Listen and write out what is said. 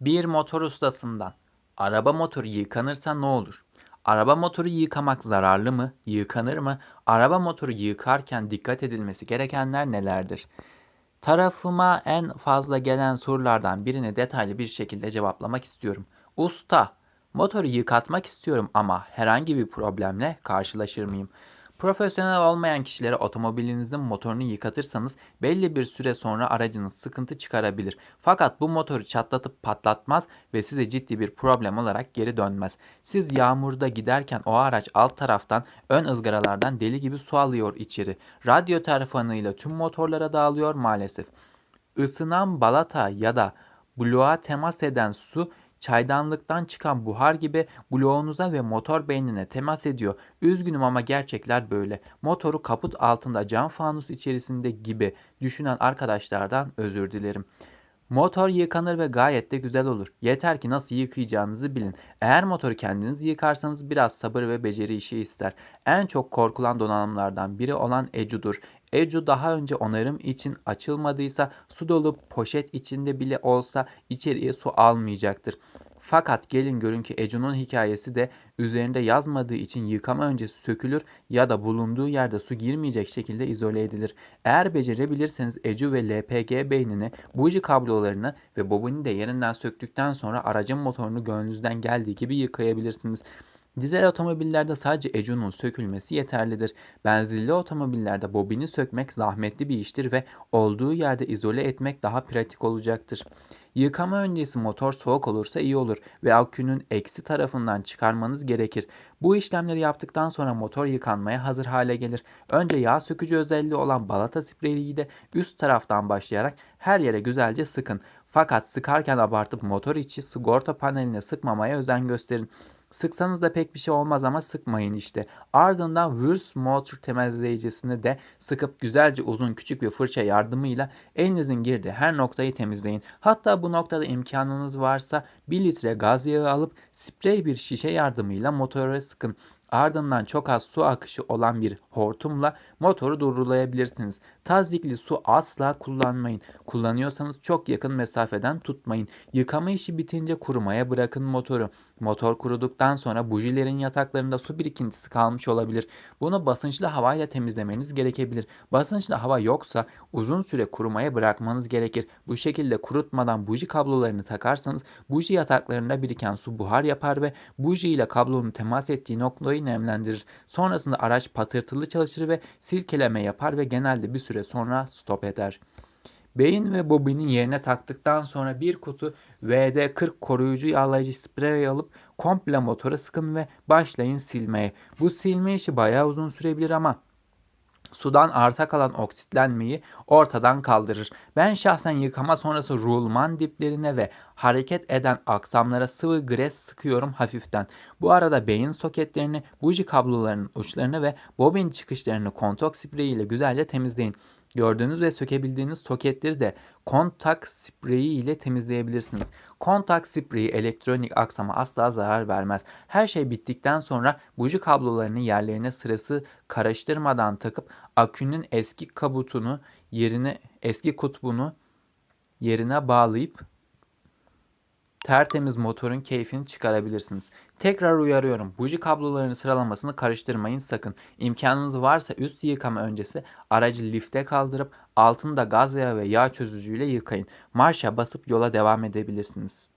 Bir motor ustasından. Araba motoru yıkanırsa ne olur? Araba motoru yıkamak zararlı mı? Yıkanır mı? Araba motoru yıkarken dikkat edilmesi gerekenler nelerdir? Tarafıma en fazla gelen sorulardan birini detaylı bir şekilde cevaplamak istiyorum. Usta, motoru yıkatmak istiyorum ama herhangi bir problemle karşılaşır mıyım? Profesyonel olmayan kişilere otomobilinizin motorunu yıkatırsanız belli bir süre sonra aracınız sıkıntı çıkarabilir. Fakat bu motoru çatlatıp patlatmaz ve size ciddi bir problem olarak geri dönmez. Siz yağmurda giderken o araç alt taraftan ön ızgaralardan deli gibi su alıyor içeri. Radyo fanıyla tüm motorlara dağılıyor maalesef. Isınan balata ya da bloğa temas eden su çaydanlıktan çıkan buhar gibi bloğunuza ve motor beynine temas ediyor. Üzgünüm ama gerçekler böyle. Motoru kaput altında cam fanus içerisinde gibi düşünen arkadaşlardan özür dilerim. Motor yıkanır ve gayet de güzel olur. Yeter ki nasıl yıkayacağınızı bilin. Eğer motoru kendiniz yıkarsanız biraz sabır ve beceri işi ister. En çok korkulan donanımlardan biri olan Ecu'dur. Ecu daha önce onarım için açılmadıysa su dolu poşet içinde bile olsa içeriye su almayacaktır. Fakat gelin görün ki Ecu'nun hikayesi de üzerinde yazmadığı için yıkama öncesi sökülür ya da bulunduğu yerde su girmeyecek şekilde izole edilir. Eğer becerebilirseniz Ecu ve LPG beynini, buji kablolarını ve bobini de yerinden söktükten sonra aracın motorunu gönlünüzden geldiği gibi yıkayabilirsiniz. Dizel otomobillerde sadece ecunun sökülmesi yeterlidir. Benzinli otomobillerde bobini sökmek zahmetli bir iştir ve olduğu yerde izole etmek daha pratik olacaktır. Yıkama öncesi motor soğuk olursa iyi olur ve akünün eksi tarafından çıkarmanız gerekir. Bu işlemleri yaptıktan sonra motor yıkanmaya hazır hale gelir. Önce yağ sökücü özelliği olan balata spreyiyle de üst taraftan başlayarak her yere güzelce sıkın. Fakat sıkarken abartıp motor içi sigorta paneline sıkmamaya özen gösterin. Sıksanız da pek bir şey olmaz ama sıkmayın işte. Ardından Wurst Motor temizleyicisini de sıkıp güzelce uzun küçük bir fırça yardımıyla elinizin girdiği her noktayı temizleyin. Hatta bu noktada imkanınız varsa 1 litre gaz yağı alıp sprey bir şişe yardımıyla motora sıkın. Ardından çok az su akışı olan bir hortumla motoru durdurulayabilirsiniz. Tazikli su asla kullanmayın. Kullanıyorsanız çok yakın mesafeden tutmayın. Yıkama işi bitince kurumaya bırakın motoru. Motor kuruduktan sonra bujilerin yataklarında su birikintisi kalmış olabilir. Bunu basınçlı havayla temizlemeniz gerekebilir. Basınçlı hava yoksa uzun süre kurumaya bırakmanız gerekir. Bu şekilde kurutmadan buji kablolarını takarsanız buji yataklarında biriken su buhar yapar ve buji ile kablonun temas ettiği noktayı nemlendirir. Sonrasında araç patırtılı çalışır ve silkeleme yapar ve genelde bir süre sonra stop eder. Beyin ve bobinin yerine taktıktan sonra bir kutu VD40 koruyucu yağlayıcı sprey alıp komple motora sıkın ve başlayın silmeye. Bu silme işi bayağı uzun sürebilir ama sudan arta kalan oksitlenmeyi ortadan kaldırır. Ben şahsen yıkama sonrası rulman diplerine ve hareket eden aksamlara sıvı gres sıkıyorum hafiften. Bu arada beyin soketlerini, buji kablolarının uçlarını ve bobin çıkışlarını kontak spreyi ile güzelce temizleyin. Gördüğünüz ve sökebildiğiniz soketleri de kontak spreyi ile temizleyebilirsiniz. Kontak spreyi elektronik aksama asla zarar vermez. Her şey bittikten sonra buji kablolarını yerlerine sırası karıştırmadan takıp akünün eski kabutunu yerine eski kutbunu yerine bağlayıp tertemiz motorun keyfini çıkarabilirsiniz. Tekrar uyarıyorum. Buji kablolarını sıralamasını karıştırmayın sakın. İmkanınız varsa üst yıkama öncesi aracı lifte kaldırıp altında gaz yağı ve yağ çözücüyle yıkayın. Marşa basıp yola devam edebilirsiniz.